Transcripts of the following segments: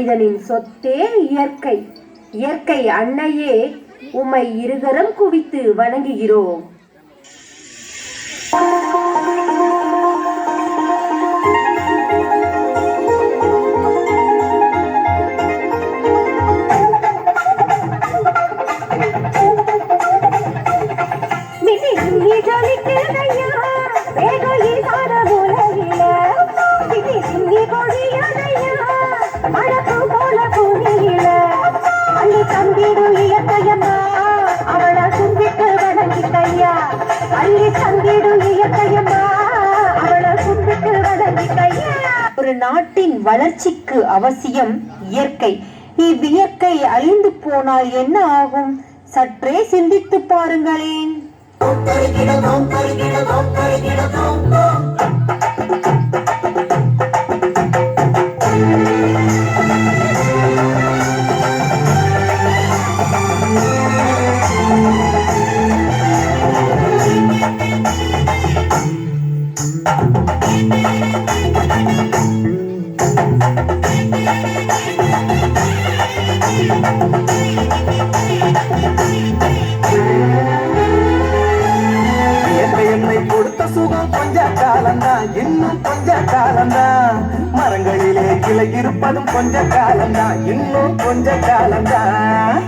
மனிதனின் சொத்தே இயற்கை. இயற்கை அன்னையே உம்மை இருகரம் குவித்து வணங்குகிறோம். மிதி மின்னி ஜொலிக்குதையா, இயற்கையம்மா, அவள வணங்கிக்கையா. அள்ளி தந்திடும் இயற்கையம்மா, அவள வணங்கிக்கையா. ஒரு நாட்டின் வளர்ச்சிக்கு அவசியம் இயற்கை இவ்வியற்கை அழிந்து போனால் என்ன ஆகும் சற்றே சிந்தித்து பாருங்களேன் காலம்தான் மரங்களிலே கிளை இருப்பதும் கொஞ்ச காலம்தான் இன்னும் கொஞ்ச காலம்தான்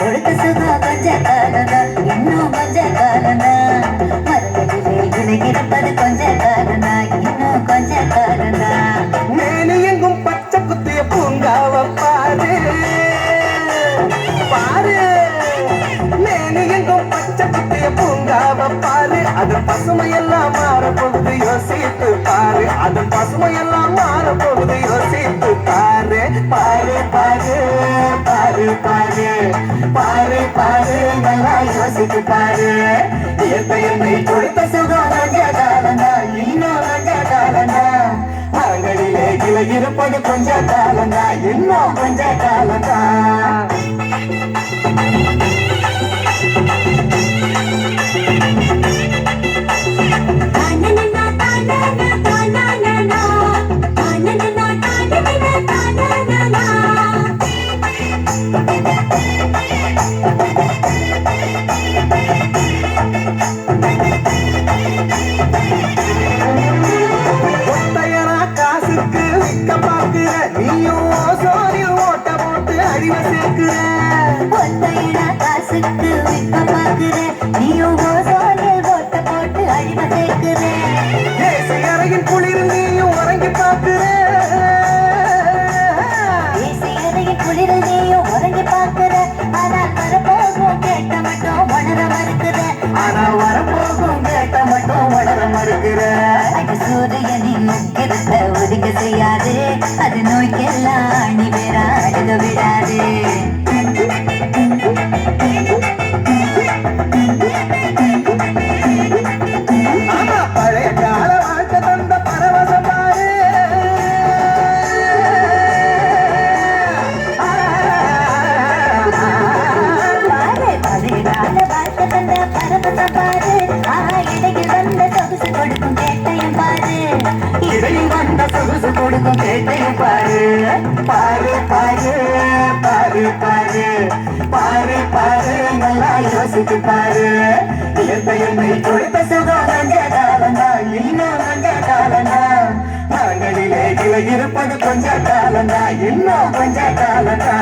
கொடுத்த சுகம் கொஞ்ச காலம்தான் இன்னும் கொஞ்ச காலம்தான் மரங்களிலே விலகிருப்பது கொஞ்ச காலம்தான் இன்னும் கொஞ்ச காலம்தான் மேனி எங்கும் பச்சை குத்திய பூங்காவ பாரு. பாரு. மேனி எங்கும் பச்சை குத்திய பூங்காவ பாரு. அதன் பசுமையெல்லாம் மாற போகுது யோசித்து பாரு அதன் பசுமையெல்லாம் மாற போகுது யோசித்து பாரு பாரு பாரு பாரு பாரு பாரு பாரு நல்லா யோசித்து பாரு. இயற்கை என்னை கொடுத்த சுகம் கேட்டா அது பாரு பாரு. பாரு பாரு. நல்லா யோசித்து பாரு. இயற்கை என்னை கொடுத்த சுகம் கொஞ்ச காலந்தா இன்னும் கொஞ்ச காலந்தா நாங்களிலே கிளை இருப்பது கொஞ்ச காலந்தா இன்னும் கொஞ்ச காலந்தா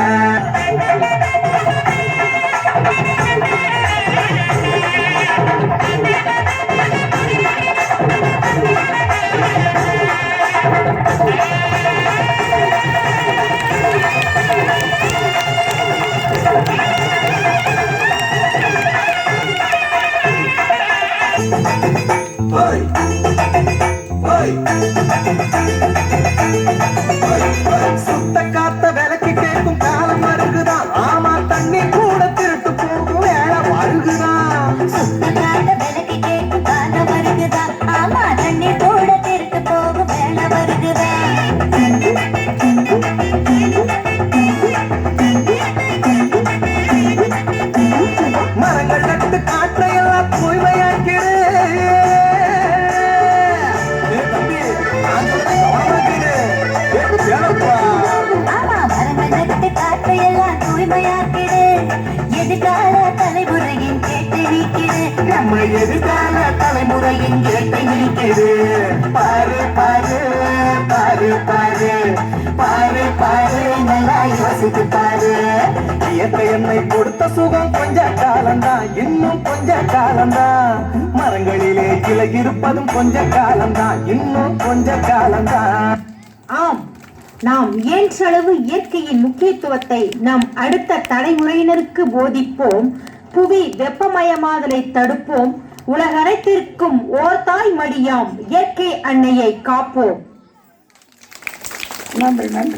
எதிர்கால தலைமுறையின் கேட்டு நிற்கிறேன் நம்ம எதிர்கால தலைமுறையின் கேட்டை நிற்கிறது பாரு பாரு பாரு பாரு. பாரு பாரு நல்லா யோசித்து பாரு. இயற்கை என்னை கொடுத்த சுகம் கொஞ்ச காலம்தான். இன்னும் கொஞ்ச காலம்தான். மரங்களிலே கிளை இருப்பதும் கொஞ்ச காலம்தான். இன்னும் கொஞ்ச காலம்தான். ஆம். நாம் இயன்றளவு இயற்கையின் முக்கியத்துவத்தை நம் அடுத்த தலைமுறையினருக்கு போதிப்போம்? புவி வெப்பமயமாதலை தடுப்போம். உலகனைத்திற்கும் ஓர் தாய் மடியாம். இயற்கை அன்னையை காப்போம். நன்றி நன்றி.